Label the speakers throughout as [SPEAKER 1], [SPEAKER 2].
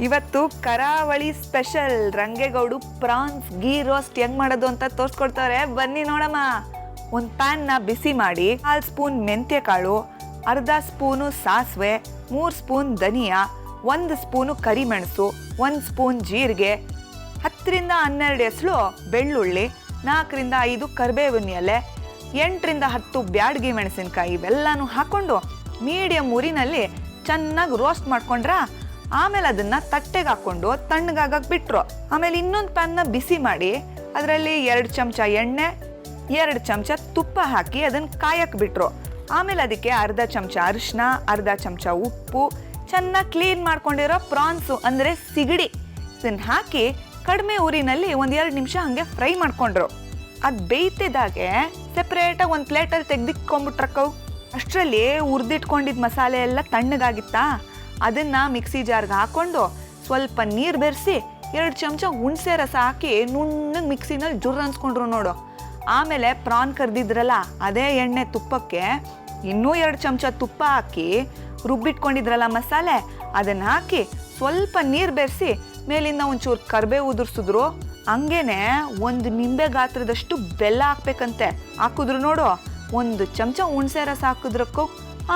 [SPEAKER 1] ಇವತ್ತು ಕರಾವಳಿ ಸ್ಪೆಷಲ್ ರಂಗೇಗೌಡು ಪ್ರಾನ್ಸ್ ಗೀ ರೋಸ್ಟ್ ಹೆಂಗ್ ಮಾಡೋದು ಅಂತ ತೋರಿಸ್ಕೊಡ್ತಾರೆ. ಬನ್ನಿ ನೋಡಮ್ಮ. ಒಂದು ಪ್ಯಾನ್ನ ಬಿಸಿ ಮಾಡಿ ಕಾಲು ಸ್ಪೂನ್ ಮೆಂತ್ಯ ಕಾಳು ಅರ್ಧ ಸ್ಪೂನು ಸಾಸಿವೆ, ಮೂರು ಸ್ಪೂನ್ ಧನಿಯಾ, ಒಂದು ಸ್ಪೂನು ಕರಿಮೆಣಸು, ಒಂದು ಸ್ಪೂನ್ ಜೀರಿಗೆ, ಹತ್ತರಿಂದ ಹನ್ನೆರಡು ಎಸಳು ಬೆಳ್ಳುಳ್ಳಿ, ನಾಲ್ಕರಿಂದ ಐದು ಕರಿಬೇವಿನ ಎಲೆ, ಎಂಟರಿಂದ ಹತ್ತು ಬ್ಯಾಡ್ಗಿ ಮೆಣಸಿನ್ಕಾಯಿ ಇವೆಲ್ಲನೂ ಹಾಕೊಂಡು ಮೀಡಿಯಂ ಉರಿನಲ್ಲಿ ಚೆನ್ನಾಗಿ ರೋಸ್ಟ್ ಮಾಡ್ಕೊಂಡ್ರ? ಆಮೇಲೆ ಅದನ್ನ ತಟ್ಟೆಗೆ ಹಾಕೊಂಡು ತಣ್ಣಗಾಗಕ್ಕೆ ಬಿಟ್ರು. ಆಮೇಲೆ ಇನ್ನೊಂದು ಪ್ಯಾನ್ನ ಬಿಸಿ ಮಾಡಿ ಅದರಲ್ಲಿ ಎರಡು ಚಮಚ ಎಣ್ಣೆ, ಎರಡು ಚಮಚ ತುಪ್ಪ ಹಾಕಿ ಅದನ್ನ ಕಾಯಕ್ಕೆ ಬಿಟ್ರು. ಆಮೇಲೆ ಅದಕ್ಕೆ ಅರ್ಧ ಚಮಚ ಅರಿಶಿನ ಅರ್ಧ ಚಮಚ ಉಪ್ಪು, ಚೆನ್ನಾಗಿ ಕ್ಲೀನ್ ಮಾಡ್ಕೊಂಡಿರೋ ಪ್ರಾನ್ಸು ಅಂದರೆ ಸಿಗಡಿ. ಇದನ್ನ ಹಾಕಿ ಕಡಿಮೆ ಊರಿನಲ್ಲಿ ಒಂದ್ ಎರಡು ನಿಮಿಷ ಹಂಗೆ ಫ್ರೈ ಮಾಡ್ಕೊಂಡ್ರು. ಅದು ಬೇಯ್ತಿದ್ದಾಗೆ ಸೆಪ್ರೇಟಾಗಿ ಒಂದು ಪ್ಲೇಟಲ್ಲಿ ತೆಗ್ದಿಕ್ಕೊಂಬಿಟ್ರಕ್ಕವು ಅಷ್ಟರಲ್ಲಿ ಹುರಿದಿಟ್ಕೊಂಡಿದ್ದ ಮಸಾಲೆ ಎಲ್ಲ ತಣ್ಣಗಾಗಿತ್ತಾ? ಅದನ್ನ ಮಿಕ್ಸಿ ಜಾರ್ಗೆ ಹಾಕ್ಕೊಂಡು ಸ್ವಲ್ಪ ನೀರು ಬೆರೆಸಿ ಎರಡು ಚಮಚ ಹುಣಸೆ ರಸ ಹಾಕಿ ನುಣ್ಣಗೆ ಮಿಕ್ಸಿನಲ್ಲಿ ಜುರ್ ಅನ್ಸ್ಕೊಂಡ್ರು ನೋಡು. ಆಮೇಲೆ ಪ್ರಾನ್ ಕರ್ದಿದ್ರಲ್ಲ, ಅದೇ ಎಣ್ಣೆ ತುಪ್ಪಕ್ಕೆ ಇನ್ನೂ ಎರಡು ಚಮಚ ತುಪ್ಪ ಹಾಕಿ ರುಬ್ಬಿಟ್ಕೊಂಡಿದ್ರಲ್ಲ ಮಸಾಲೆ, ಅದನ್ನು ಹಾಕಿ ಸ್ವಲ್ಪ ನೀರು ಬೆರೆಸಿ ಮೇಲಿಂದ ಒಂಚೂರು ಕರ್ಬೇವು ಉದುರ್ಸಿದ್ರು. ಹಂಗೇನೆ ಒಂದು ನಿಂಬೆ ಗಾತ್ರದಷ್ಟು ಬೆಲ್ಲ ಹಾಕ್ಬೇಕಂತೆ. ಹಾಕಿದ್ರು ನೋಡು, ಒಂದು ಚಮಚ ಹುಣಸೆ ರಸ ಹಾಕಿದ್ರಕ್ಕೂ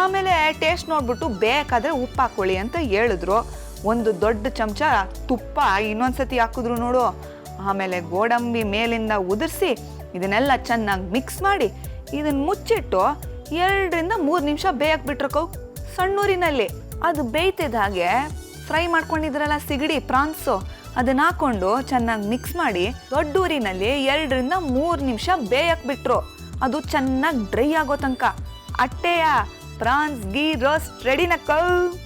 [SPEAKER 1] ಆಮೇಲೆ ಟೇಸ್ಟ್ ನೋಡ್ಬಿಟ್ಟು ಬೇಕಾದ್ರೆ ಉಪ್ಪು ಹಾಕೊಳ್ಳಿ ಅಂತ ಹೇಳಿದ್ರು. ಒಂದು ದೊಡ್ಡ ಚಮಚ ತುಪ್ಪ ಇನ್ನೊಂದ್ಸತಿ ಹಾಕಿದ್ರು ನೋಡು. ಆಮೇಲೆ ಗೋಡಂಬಿ ಮೇಲಿಂದ ಉದುರಿಸಿ ಇದನ್ನೆಲ್ಲ ಚೆನ್ನಾಗಿ ಮಿಕ್ಸ್ ಮಾಡಿ ಇದನ್ನ ಮುಚ್ಚಿಟ್ಟು ಎರಡರಿಂದ ಮೂರು ನಿಮಿಷ ಬೇಯಕ್ಕೆ ಬಿಟ್ರಕ್ಕವು ಸಣ್ಣೂರಿನಲ್ಲಿ. ಅದು ಬೇಯ್ತಿದ್ದ ಹಾಗೆ ಫ್ರೈ ಮಾಡ್ಕೊಂಡಿದ್ರಲ್ಲ ಸಿಗಡಿ, ಪ್ರಾನ್ಸು ಅದನ್ನ ಹಾಕೊಂಡು ಚೆನ್ನಾಗಿ ಮಿಕ್ಸ್ ಮಾಡಿ ದೊಡ್ಡ ಊರಿನಲ್ಲಿ ಎರಡರಿಂದ ಮೂರು ನಿಮಿಷ ಬೇಯಕ್ಕೆ ಬಿಟ್ರು. ಅದು ಚೆನ್ನಾಗಿ ಡ್ರೈ ಆಗೋ ತನಕ. ಅಟ್ಟೆಯ ಪ್ರಾನ್ಸ್ ಗೀ ರೋಸ್ಟ್ ರೆಡಿನಕ್ಕ